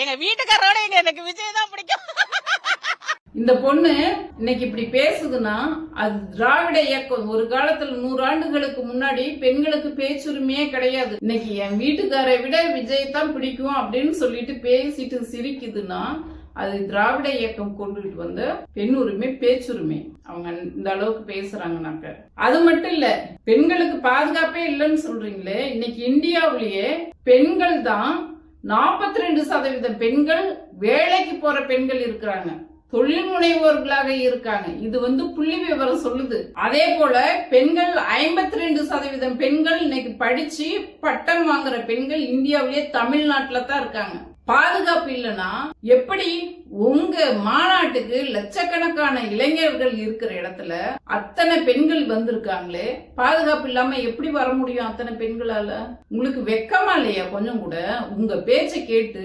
எங்க வீட்டுக்காரோட எங்க எனக்கு விஜய் தான் பிடிக்கும். இந்த பொண்ணு இன்னைக்கு இப்படி பேசுதுன்னா அது திராவிட இயக்கம். ஒரு காலத்துல நூறு ஆண்டுகளுக்கு முன்னாடி பெண்களுக்கு பேச்சுரிமையே கிடையாது. இன்னைக்கு என் வீட்டுக்காரை விட விஜய் தான் பிடிக்கும் அப்படின்னு சொல்லிட்டு பேசிட்டு சிரிக்குதுன்னா அது திராவிட இயக்கம் கொண்டுட்டு வந்த பெண் உரிமை பேச்சுரிமை. அவங்க இந்த அளவுக்கு பேசுறாங்கனாக்க அது மட்டும் இல்ல பெண்களுக்கு பாதுகாப்பே இல்லைன்னு சொல்றீங்களே இன்னைக்கு இந்தியாவிலேயே பெண்கள் தான் நாற்பத்தி ரெண்டு சதவீதம் பெண்கள் வேலைக்கு போற பெண்கள் இருக்கிறாங்க. தொழில் முனைவோர்களாக இருக்காங்க. இது வந்து புள்ளி விவரம் சொல்லுது. அதே போல பெண்கள் ஐம்பத்தி ரெண்டு சதவீதம் பெண்கள் இன்னைக்கு படிச்சு பட்டம் வாங்குற பெண்கள் இந்தியாவிலேயே தமிழ்நாட்டில தான் இருக்காங்க. பாதுகாப்பு இல்லைன்னா எப்படி உங்க மாநாட்டுக்கு லட்சக்கணக்கான இளைஞர்கள் இருக்கிற இடத்துல அத்தனை பெண்கள் வந்திருக்காங்களே? பாதுகாப்பு இல்லாம எப்படி வர முடியும் அத்தனை பெண்களால? உங்களுக்கு வெக்கமா இல்லையா? கொஞ்சம் கூட உங்க பேச்சை கேட்டு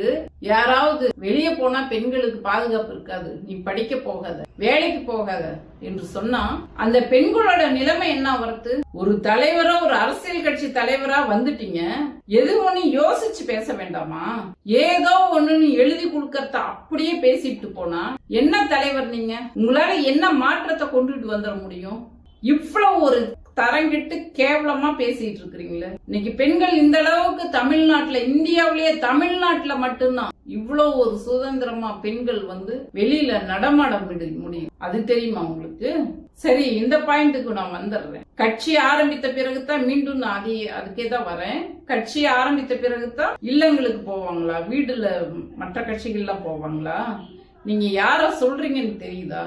யாராவது வெளியே போனா பெண்களுக்கு பாதுகாப்பு இருக்காது. நீ படிக்க போகாத வேலைக்கு போகாத என்று சொன்னா அந்த பெண்களோட நிலைமை என்ன வரது ஒரு தலைவரா ஒரு அரசியல் கட்சி தலைவரா வந்துட்டீங்க. எது ஒண்ணு யோசிச்சு பேச வேண்டாமா? ஏதோ ஒண்ணுன்னு எழுதி கொடுக்கறத அப்படியே பேசிட்டு போனா என்ன தலைவர் நீங்க? உங்களால என்ன மாற்றத்தை கொண்டுட்டு வந்துட முடியும்? இவ்வளவு ஒரு தரங்கிட்டு கேவலமா பேசிட்டு இருக்கிறீங்களே. இன்னைக்கு பெண்கள் இந்த அளவுக்கு தமிழ்நாட்டுல இந்தியாவிலேயே தமிழ்நாட்டுல மட்டும்தான். இவ்வளவு ஒரு சுதந்திரமா பெண்கள் வந்து வெளியில நடமாட முடியும். அது தெரியுமா உங்களுக்கு? சரி இந்த பாயிண்ட்டுக்கு நான் வந்துடுறேன். கட்சி ஆரம்பித்த பிறகுதான் மீண்டும் நான் அதே அதுக்கே தான் வரேன். கட்சி ஆரம்பித்த பிறகுதான் இல்லங்களுக்கு போவாங்களா? வீடுல மற்ற கட்சிகள்லாம் போவாங்களா? நீங்க யார சொல்றீங்கன்னு தெரியுதா?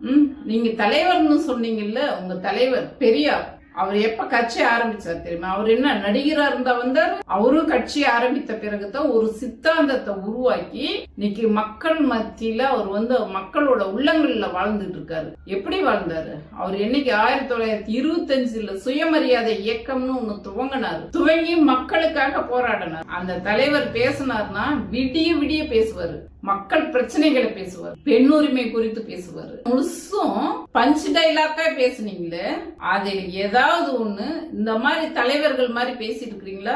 ம் நீங்க தலைவர்னு சொன்னீங்கல்ல உங்க தலைவர் பெரியார். அவர் எப்ப கட்சி ஆரம்பிச்சார் தெரியுமா? அவர் என்ன நடிகரா இருந்தா வந்தார்? அவரும் கட்சி ஆரம்பித்த பிறகுதான் ஒரு சித்தாந்தத்தை உருவாக்கி இன்னைக்கு மக்கள் மத்தியில அவர் வந்து மக்களோட உள்ளங்கள்ல வாழ்ந்துட்டு இருக்காரு. எப்படி வாழ்ந்தாரு? அவர் என்னைக்கு ஆயிரத்தி தொள்ளாயிரத்தி இருபத்தஞ்சுல சுயமரியாதை இயக்கம்னு ஒண்ணு துவங்கினாரு. துவங்கி மக்களுக்காக போராடினார். அந்த தலைவர் பேசினார்னா விடிய விடிய பேசுவாரு. மக்கள் பிரச்சனைகளை பேசுவார். பெண் உரிமை குறித்து பேசுவார். முழுசும் பஞ்சு டைலாக்கா பேசுனீங்களே அதில் ஏதாவது ஒண்ணு இந்த மாதிரி தலைவர்கள் மாதிரி பேசிட்டு இருக்கிறீங்களா?